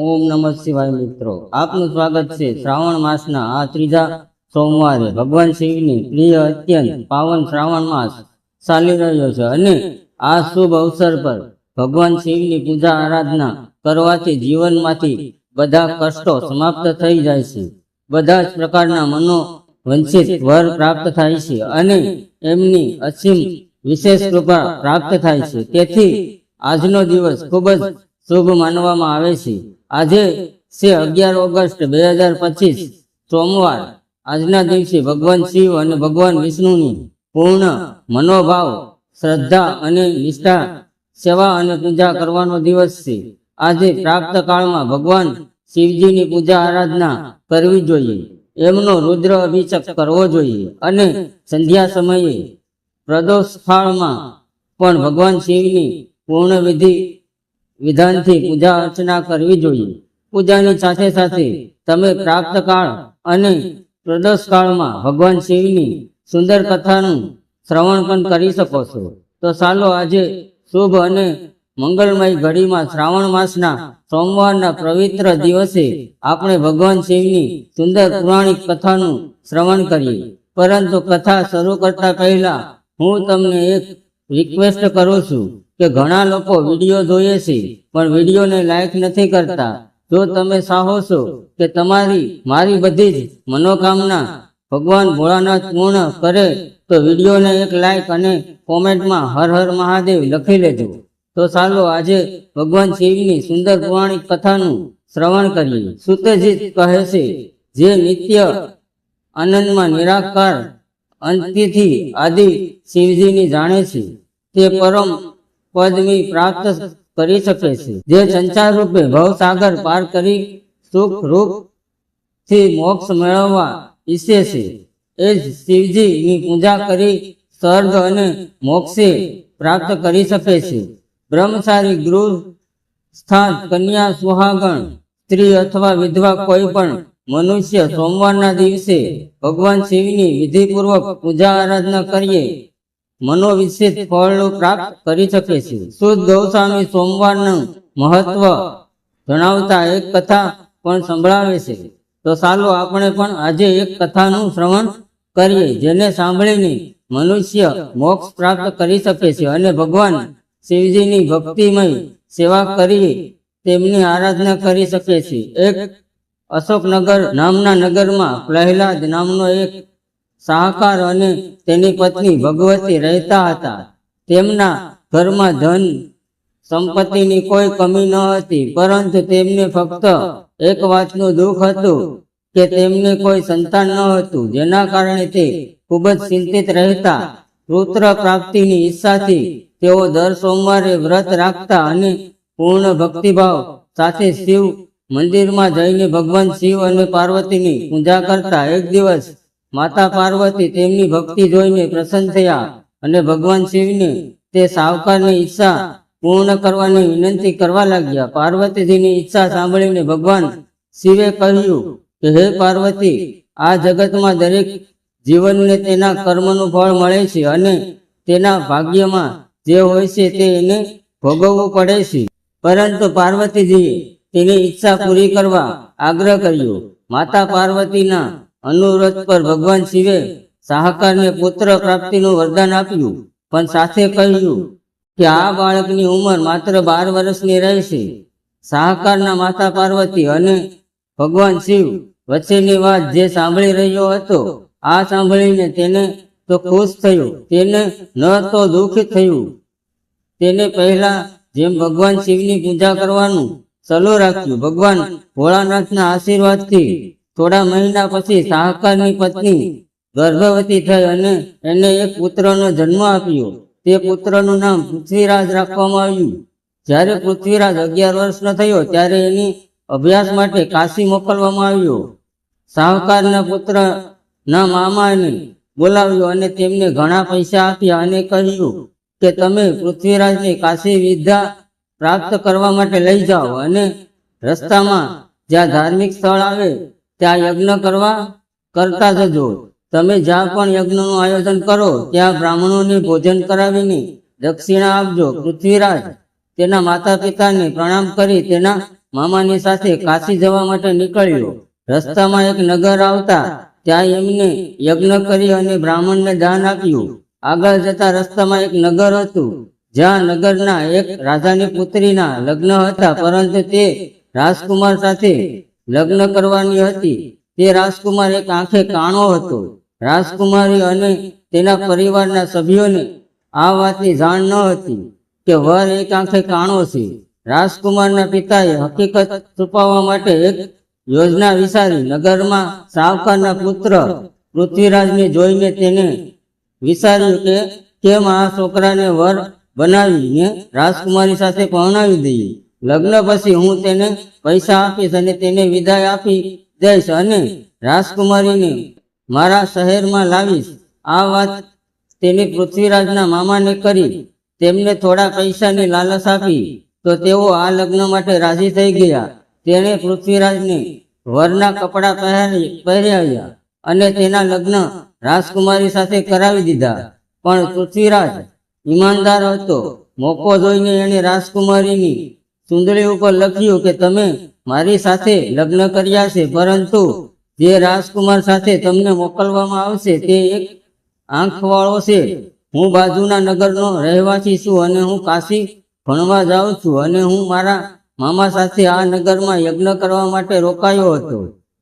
ઓમ નમઃ શિવાય મિત્રો. આપનું સ્વાગત છે શ્રાવણ માસના આ ત્રીજા સોમવારે. ભગવાન શિવની પ્રિય અત્યંત પાવન શ્રાવણ માસ ચાલી રહ્યો છે અને આ શુભ અવસર પર ભગવાન શિવની પૂજા આરાધના કરવાથી જીવનમાંથી બધા કષ્ટો સમાપ્ત થઈ જાય છે. બધા જ પ્રકારના મનો વંચિત વર પ્રાપ્ત થાય છે અને એમની અસીમ વિશેષ કૃપા પ્રાપ્ત થાય છે. તેથી આજનો દિવસ ખૂબ જ શુભ માનવામાં આવે છે. આજે છે અગિયાર ઓગસ્ટ બે હજાર પચીસ, સોમવાર. આજના દિવસે ભગવાન શિવ અને ભગવાન વિષ્ણુની પૂર્ણ મનોભાવ, શ્રદ્ધા અને નિષ્ઠા, સેવા અને પૂજા કરવાનો દિવસ છે. આજે પ્રાપ્ત કાળમાં ભગવાન શિવજીની પૂજા આરાધના કરવી જોઈએ. એમનો રુદ્ર અભિષેક કરવો જોઈએ અને સંધ્યા સમયે પ્રદોષ કાળમાં પણ ભગવાન શિવની પૂર્ણ વિધિ વિધાનથી પૂજા અર્ચના કરવી જોઈએ. પૂજાની સાથે સાથે તમે પ્રાપ્ત કાળ અને પ્રદોષ કાળમાં ભગવાન શિવની સુંદર કથાનું શ્રવણ પણ કરી શકો છો. તો ચાલો આજે શુભ અને મંગળમય ઘડીમાં શ્રાવણ માસના સોમવારના પવિત્ર દિવસે આપણે ભગવાન શિવની સુંદર પુરાણિક કથાનું શ્રવણ કરીએ. પરંતુ કથા શરૂ કરતા પહેલા હું તમને એક રિક્વેસ્ટ કરું છું. કે ઘણા લોકો વીડિયો જોઈએ છે, પણ વિડીયોને લાઈક નથી કરતા. જો તમે ચાહો છો કે તમારી, મારી બધી જ મનોકામના ભગવાન ભોળાનાથ પૂર્ણ કરે, તો વિડીયોને એક લાઈક અને કોમેન્ટમાં હર હર મહાદેવ લખી લેજો. તો ચાલો આજે ભગવાન શિવની સુંદર પૌરાણિક કથાનું શ્રવણ કરીએ. સુતજીત કહે છે, જે નિત્ય આનંદમાં નિરાકાર અંતિથી આદિ શિવજીની જાણે છે, તે પરમ પદવી પ્રાપ્ત કરી શકે છે. જે સંચાર રૂપે ભવસાગર પાર કરી સુખ રૂપથી મોક્ષ મેળવવા ઈચ્છે છે, એ જ શિવજીની પૂજા કરી સ્વર્ગ અને મોક્ષે પ્રાપ્ત કરી શકે છે. બ્રહ્મચારી ગૃહ સ્થાન, કન્યા, સુહાગણ, સ્ત્રી અથવા વિધવા કોઈ પણ મનુષ્ય સોમવારના દિવસે ભગવાન શિવની વિધિપૂર્વક પૂજા આરાધના કરીએ મનોવિષિત ફળનું પ્રાપ્ત કરી શકે છે. શુદ્ધ ગૌસ્વામી સોમવારનું મહત્વ જણાવતા એક કથા પણ સંભળાવે છે. તો ચાલો આપણે પણ આજે એક કથાનું શ્રવણ કરીએ, જેને સાંભળીને મનુષ્ય મોક્ષ પ્રાપ્ત કરી શકે છે અને ભગવાન શિવજીની ભક્તિમય સેવા કરી તેમની આરાધના કરી શકે છે. એક અશોકનગર નામના નગરમાં પ્રહલાદ નામનો એક શાહકાર અને તેની પત્ની ભગવતી રહેતા હતા. તેમના ઘરમાં ધન સંપત્તિની કોઈ કમી ન હતી, પરંતુ તેમને ફક્ત એક વાતનું દુઃખ હતું કે તેમને કોઈ સંતાન ન હતું, જેના કારણે તે ખૂબ જ ચિંતિત રહેતા. પુત્ર પ્રાપ્તિની ઈચ્છાથી તેઓ દર સોમવારે વ્રત રાખતા અને પૂર્ણ ભક્તિભાવ સાથે શિવ મંદિરમાં જઈને ભગવાન શિવ અને પાર્વતીની પૂજા કરતા એક દિવસ માતા પાર્વતી તેમની ભક્તિ જોઈને પ્રસન્ન થયા અને ભગવાન શિવને તે સાવકારની ઈચ્છા પૂર્ણ કરવાની વિનંતી કરવા લાગ્યા. પાર્વતીજીની ઈચ્છા સાંભળીને ભગવાન શિવે કહ્યું કે, હે પાર્વતી, આ જગતમાં દરેક જીવનને તેના કર્મનું ફળ મળે છે અને તેના ભાગ્યમાં જે હોય છે તે એને ભોગવવું પડે છે. પરંતુ પાર્વતીજીએ તેની ઈચ્છા પૂરી કરવા આગ્રહ કર્યો. માતા પાર્વતીના અનુરોધ પર ભગવાન શિવે સાહકારને પુત્ર પ્રાપ્તિનું વરદાન આપ્યું. પણ સાથે કહ્યું કે આ બાળકની ઉંમર માત્ર બાર વર્ષની રહેશે. સાહકારના માતા પાર્વતી અને ભગવાન શિવ વચ્ચેની વાત જે સાંભળી રહ્યો હતો, આ સાંભળીને તેને તો ખુશ થયું. તેને ન તો દુઃખ થયું. તેને પહેલા જેમ ભગવાન શિવની પૂજા કરવાનું ચાલુ રાખ્યું. ભગવાન ભોળાનાથના આશીર્વાદથી થોડા મહિના પછી શાહકારની પત્ની ગર્ભવતી થઈ અને એને એક પુત્રનો જન્મ આપ્યો. તે પુત્રનું નામ પૃથ્વીરાજ રાખવામાં આવ્યું. જ્યારે પૃથ્વીરાજ અગિયાર વર્ષનો થયો ત્યારે એની અભ્યાસ માટે કાશી મોકલવામાં આવ્યો. શાહકારના પુત્ર ના મામાને બોલાવ્યો અને તેમને ઘણા પૈસા આપ્યા અને કહ્યું કે તમે પૃથ્વીરાજને કાશી વિદ્યા પ્રાપ્ત કરવા માટે લઈ જાઓ અને રસ્તામાં જ્યાં ધાર્મિક સ્થળ આવે ત્યાં યજ્ઞ કરવા કરતા જજો. તમે જ્યાં પણ યજ્ઞનું આયોજન કરો, ત્યાં બ્રાહ્મણોને ભોજન કરાવીને દક્ષિણા આપજો. પૃથ્વીરાજ તેના માતા પિતાને પ્રણામ કરી તેના મામાની સાથે કાશી જવા માટે નીકળ્યો. રસ્તામાં એક નગર આવતા ત્યાં એમને યજ્ઞ કરી અને બ્રાહ્મણને દાન આપ્યું. આગળ જતા રસ્તામાં એક નગર હતું, જ્યાં નગરના એક રાજાની પુત્રીના લગ્ન હતા, પરંતુ તે રાજકુમાર સાથે લગ્ન કરવાની હતી. તે રાજકુમાર એક આંખે કાણો હતો. રાજકુમારી અને તેના પરિવારના સભ્યોને આ વાતની જાણ ન હતી કે વર એક આંખે કાણો છે. રાજકુમારના પિતાએ હકીકત છુપાવવા માટે એક યોજના વિચારી નગરમાં સાવકારના પુત્ર પૃથ્વીરાજને જોઈને તેને વિચાર્યું કે કેમ આ છોકરાને વર બનાવીને રાજકુમારી સાથે પરણાવી દઈએ? લગ્ન પછી હું તેને પૈસા આપીશ અને તેને વિદાય આપી દઈશ અને રાજકુમારીને મારા શહેરમાં લાવીશ. આ વાત તેની પૃથ્વીરાજના મામાને કરી. તેમને થોડા પૈસાની લાલચ આપી. તો તેઓ આ લગ્ન માટે રાજી થઈ ગયા. તેણે પૃથ્વીરાજને વરના કપડાં પહેરી પહેરાવ્યા અને તેના લગ્ન રાજકુમારી સાથે કરાવી દીધા. પણ પૃથ્વીરાજ ઈમાનદાર હતો. મોકો જોઈને એણે રાજકુમારીની સુંદરી ઉપર લખ્યું કે તમે મારી સાથે લગ્ન કર્યા છે, પરંતુ જે રાજકુમાર સાથે તમને મોકલવામાં આવશે તે એક આંખવાળો છે. હું બાજુના નગરનો રહેવાસી છું અને હું કાશી ભણવા જાઉં છું અને હું મારા મામા સાથે આ નગરમાં યજ્ઞ કરવા માટે રોકાયો હતો.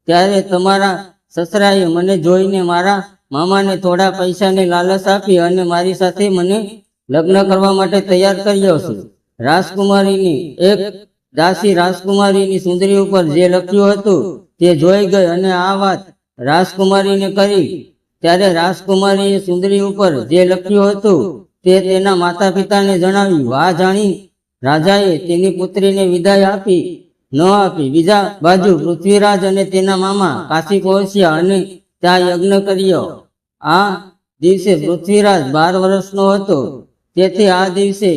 ત્યારે તમારા સસરાએ મને જોઈને મારા મામાને થોડા પૈસાની લાલચ આપી અને મારી સાથે મને લગ્ન કરવા માટે તૈયાર કર્યો છે. રાજકુમારીની, એક દાસી રાજકુમારીની સુંદરી ઉપર જે લખ્યું હતું તે જોઈ ગઈ અને આ વાત રાજકુમારીને કરી. ત્યારે રાજકુમારીએ સુંદરી ઉપર જે લખ્યું હતું તે તેના માતા પિતાને જણાવ્યું. આ જાણી રાજાએ તેની પુત્રીને વિદાય આપી, ન આપી. બીજા બાજુ પૃથ્વીરાજ અને તેના મામા કાશી પહોંચ્યા અને ત્યાં યજ્ઞ કર્યો. આ દિવસે પૃથ્વીરાજ બાર વર્ષનો હતો. તેથી આ દિવસે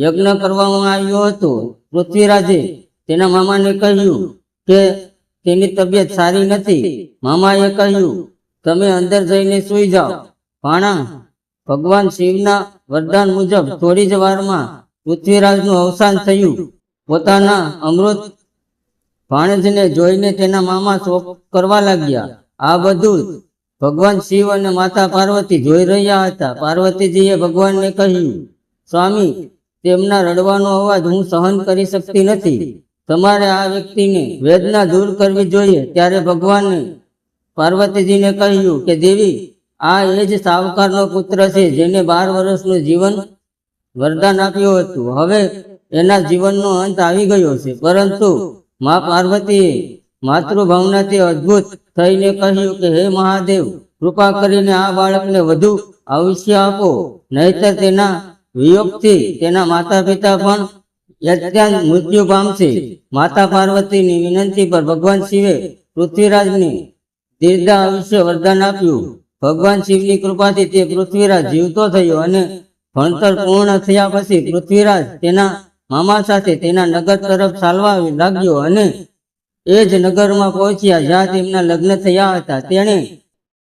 યજ્ઞ કરવામાં આવ્યો હતો. પૃથ્વીરાજે તેના મામાને કહ્યું કે તેની તબિયત સારી નથી. મામાએ કહ્યું, તમે અંદર જઈને સૂઈ જાઓ. ભાણા ભગવાન શિવના વરદાન મુજબ થોડી જ વારમાં પૃથ્વીરાજનું અવસાન થયું. પોતાના અમૃત ભાણજને જોઈને તેના મામા શોક કરવા લાગ્યા. આ બધું ભગવાન શિવ અને માતા પાર્વતી જોઈ રહ્યા હતા. પાર્વતીજીએ ભગવાનને કહ્યું, સ્વામી તેમના રડવાનો અવાજ હું સહન કરી શકતી નથી. તમારે આ વ્યક્તિને વેદના દૂર કરવી જોઈએ. ત્યારે ભગવાને પાર્વતીજીને કહ્યું કે, દેવી, આ એ જ સાવકારનો પુત્ર છે જેને બાર વર્ષનું જીવન વરદાન આપ્યું હતું. હવે એના જીવનનો અંત આવી ગયો છે. પરંતુ મા પાર્વતીએ માતૃભાવનાથી અદ્ભુત થઈને કહ્યું કે, હે મહાદેવ, કૃપા કરીને આ બાળકને વધુ આયુષ્ય આપો, નહીતર તેના વિયોગથી તેના માતા પિતા પણ યત્યાંત મૃત્યુ પામશે. માતા પાર્વતીની વિનંતી પર ભગવાન શિવે પૃથ્વીરાજને દીર્ઘ આયુષ્ય વરદાન આપ્યું. ભગવાન શિવની કૃપાથી તે પૃથ્વીરાજ જીવતો થયો અને ભણતર પૂર્ણ થયા પછી પૃથ્વીરાજ તેના મામા સાથે તેના નગર તરફ ચાલવા લાગ્યો અને એ જ નગરમાં પહોંચ્યા જ્યાં તેમના લગ્ન થયા હતા. તેણે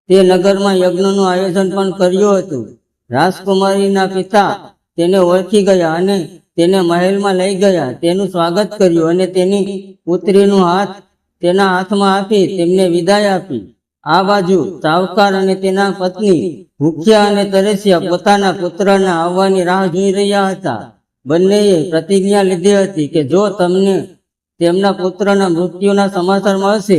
તે નગરમાં યજ્ઞનું આયોજન પણ કર્યું હતું. રાજકુમારીના પિતા તેને ઓળખી ગયા અને તેને મહેલમાં લઈ ગયા. તેનું સ્વાગત કર્યું અને તેની પુત્રીનું હાથ તેના હાથમાં આપી તેમને વિદાય આપી. આ બાજુ સાવકાર અને તેના પત્ની ભૂખ્યા અને તરસ્યા પોતાના પુત્રના આવવાની રાહ જોઈ રહ્યા હતા. બંનેએ પ્રતિજ્ઞા લીધી હતી કે જો તમને તેમના પુત્રના મૃત્યુના સમાચાર મળશે,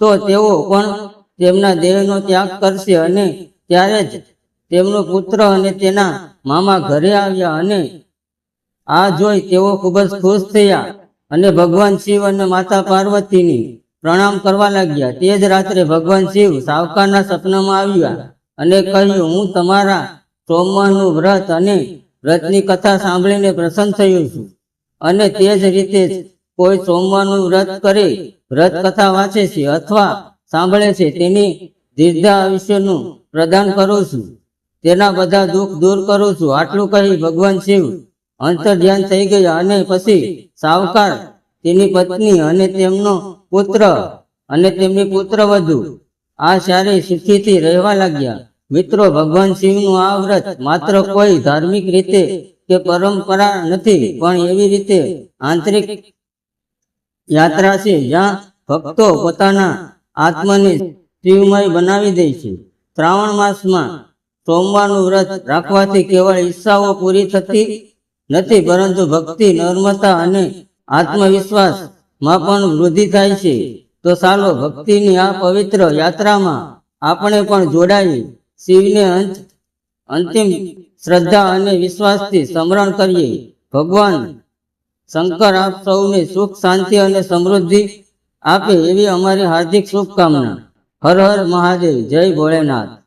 તો તેઓ પણ તેમના દેહનો ત્યાગ કરશે અને ત્યારે જ તેમનો પુત્ર અને તેના મામા ઘરે આવ્યા અને આ જોઈ તેઓ ખૂબ જ ખુશ થયા અને ભગવાન શિવ અને માતા પાર્વતીની પ્રણામ કરવા લાગ્યા. તે જ રાત્રે ભગવાન શિવ સાવકારના સપનામાં આવ્યા અને કહ્યું, હું તમારા સોમવારનું વ્રત અને વ્રતની કથા સાંભળીને પ્રસન્ન થયો છું અને તે જ રીતે કોઈ સોમવારનું વ્રત કરે, વ્રત કથા વાંચે છે અથવા સાંભળે છે, તેની દીર્ઘા આયુષ્યનું પ્રદાન કરું છું. તેના બધા દુઃખ દૂર કરું છું. આટલું કહી ભગવાન શિવ અંતર ધ્યાન થઈ ગયા અને પછી સાવકાર તેની પત્ની અને તેમનો પુત્ર અને તેમની પુત્ર વધુ. આ સારી સુખીથી રહેવા લાગ્યા. મિત્રો, ભગવાન શિવનું આ વ્રત માત્ર કોઈ ધાર્મિક રીતે કે પરંપરા નથી, પણ એવી રીતે આંતરિક યાત્રા છે જ્યાં ભક્તો પોતાના આત્માને શિવમય બનાવી દે છે. શ્રાવણ માસમાં સોમવારનું વ્રત રાખવાથી કેવળ ઈચ્છાઓ પૂરી થતી નથી, પરંતુ ભક્તિ નર્મતા અને આત્મવિશ્વાસમાં પણ વૃદ્ધિ થાય છે. તો ચાલો, ભક્તિની આ પવિત્ર યાત્રામાં આપણે પણ જોડાઈ શિવને અંત, અંતિમ શ્રદ્ધા અને વિશ્વાસથી સ્મરણ કરીએ. ભગવાન શંકર આપ સૌને સુખ, શાંતિ અને સમૃદ્ધિ આપે એવી અમારી હાર્દિક શુભકામના. હર હર મહાદેવ, જય ભોળેનાથ.